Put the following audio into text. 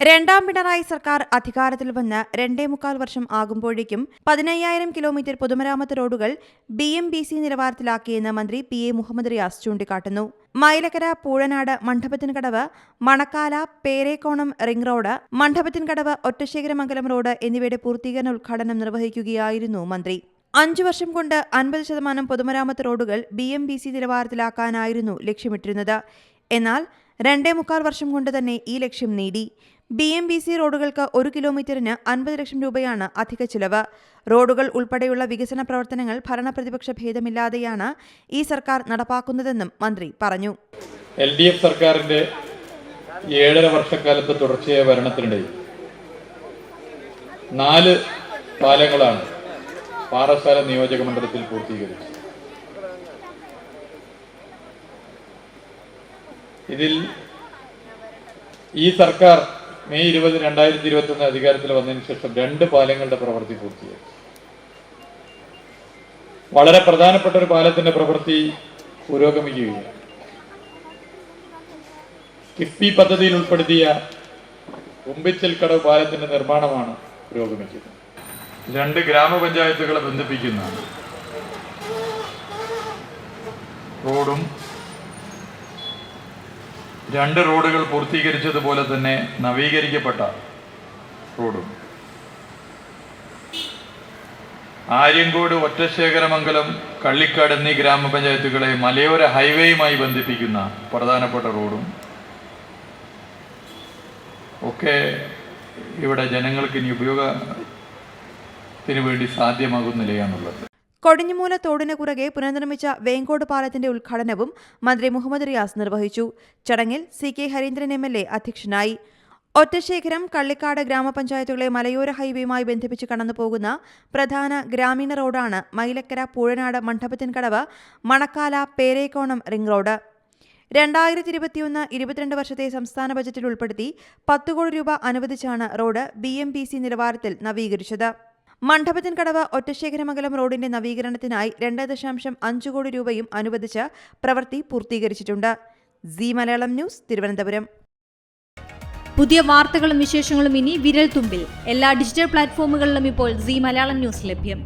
രണ്ടാം പിണറായി സർക്കാർ അധികാരത്തിൽ വന്ന് രണ്ടേ മുക്കാൽ വർഷം ആകുമ്പോഴേക്കും പതിനയ്യായിരം കിലോമീറ്റർ പൊതുമരാമത്ത് റോഡുകൾ ബി എം ബി സി നിലവാരത്തിലാക്കിയെന്ന് മന്ത്രി പി എ മുഹമ്മദ് റിയാസ് ചൂണ്ടിക്കാട്ടുന്നു. Mylakkara Poozhanad Mandapathinkadavu Manakkala Perekkonam ring road Mandapathinkadavu Ottasekharamangalam road എന്നിവയുടെ പൂർത്തീകരണ ഉദ്ഘാടനം നിർവഹിക്കുകയായിരുന്നു മന്ത്രി. അഞ്ചു വർഷം കൊണ്ട് അൻപത് ശതമാനം പൊതുമരാമത്ത് റോഡുകൾ ബി എം ബി സി നിലവാരത്തിലാക്കാനായിരുന്നു ലക്ഷ്യമിട്ടിരുന്നത്. എന്നാൽ രണ്ടേ മുക്കാൽ വർഷം കൊണ്ട് തന്നെ ഈ ലക്ഷ്യം നേടി. ബി എം ബി സി റോഡുകൾക്ക് ഒരു കിലോമീറ്ററിന് അൻപത് ലക്ഷം രൂപയാണ് അധിക ചിലവ്. റോഡുകൾ ഉൾപ്പെടെയുള്ള വികസന പ്രവർത്തനങ്ങൾ ഭരണപ്രതിപക്ഷ ഭേദമില്ലാതെയാണ് ഈ സർക്കാർ നടപ്പാക്കുന്നതെന്നും മന്ത്രി പറഞ്ഞു. എൽ ഡി എഫ് സർക്കാരിന്റെ ഏഴര വർഷക്കാലത്ത് തുടർച്ചയായ ഭരണത്തിനിടയിൽ നാല് പാലങ്ങളാണ് പാറശാല നിയോജക മണ്ഡലത്തിൽ പൂർത്തീകരിച്ചത്. ഇതിൽ ഈ സർക്കാർ മെയ് ഇരുപത് രണ്ടായിരത്തി ഇരുപത്തി ഒന്ന് അധികാരത്തിൽ വന്നതിന് ശേഷം രണ്ട് പാലങ്ങളുടെ പ്രവൃത്തി പൂർത്തിയായി. വളരെ പ്രധാനപ്പെട്ട ഒരു പാലത്തിന്റെ പ്രവൃത്തി പുരോഗമിക്കുകയാണ്. കിഫ്ബി പദ്ധതിയിൽ ഉൾപ്പെടുത്തിയ ഉമ്പിച്ചൽ കടവ് പാലത്തിന്റെ നിർമ്മാണമാണ് പുരോഗമിക്കുന്നത് രണ്ട് ഗ്രാമപഞ്ചായത്തുകളെ ബന്ധിപ്പിക്കുന്ന റോഡും രണ്ട് റോഡുകൾ പൂർത്തീകരിച്ചതുപോലെ തന്നെ നവീകരിക്കപ്പെട്ട റോഡും. ആര്യങ്കോട് ഒറ്റശേഖരമംഗലം കള്ളിക്കാട് എന്നീ ഗ്രാമപഞ്ചായത്തുകളെ മലയോര ഹൈവേയുമായി ബന്ധിപ്പിക്കുന്ന പ്രധാനപ്പെട്ട റോഡും. ഒക്കെ ഇവിടെ ജനങ്ങൾക്ക് ഇനി ഉപയോഗത്തിന് വേണ്ടി സാധ്യമാകുന്ന നിലയാണുള്ളത്. കൊടിഞ്ഞുമൂല തോടിന് കുറുകെ പുനർനിർമ്മിച്ച വേങ്കോട് പാലത്തിന്റെ ഉദ്ഘാടനവും മന്ത്രി മുഹമ്മദ് റിയാസ് നിർവഹിച്ചു. ചടങ്ങിൽ C K Harindran M L A അധ്യക്ഷനായി. ഒറ്റശേഖരം കള്ളിക്കാട് ഗ്രാമപഞ്ചായത്തുകളെ മലയോര ഹൈവേയുമായി ബന്ധിപ്പിച്ച് കടന്നുപോകുന്ന പ്രധാന ഗ്രാമീണ റോഡാണ് മൈലക്കര പൂഴനാട് മണ്ഡപത്തിൻകടവ് മണക്കാല പേരേക്കോണം റിംഗ് റോഡ്. രണ്ടായിരത്തി ഇരുപത്തിയൊന്ന് ഇരുപത്തിരണ്ട് വർഷത്തെ സംസ്ഥാന ബജറ്റിൽ ഉൾപ്പെടുത്തി പത്ത് കോടി രൂപ അനുവദിച്ചാണ് road B M P C നിലവാരത്തിൽ നവീകരിച്ചത്. മണ്ഡപത്തിൻകടവ് ഒറ്റശേഖരമംഗലം റോഡിന്റെ നവീകരണത്തിനായി രണ്ട് ദശാംശം അഞ്ച് കോടി രൂപയും അനുവദിച്ച് പ്രവൃത്തി പൂർത്തീകരിച്ചിട്ടുണ്ട്. C Malayalam news Thiruvananthapuram. പുതിയ വാർത്തകളും വിശേഷങ്ങളും ഇനി വിരൽ തുമ്പിൽ എല്ലാ ഡിജിറ്റൽ പ്ലാറ്റ്ഫോമുകളിലും ഇപ്പോൾ സി മലയാളം ന്യൂസ് ലഭ്യം.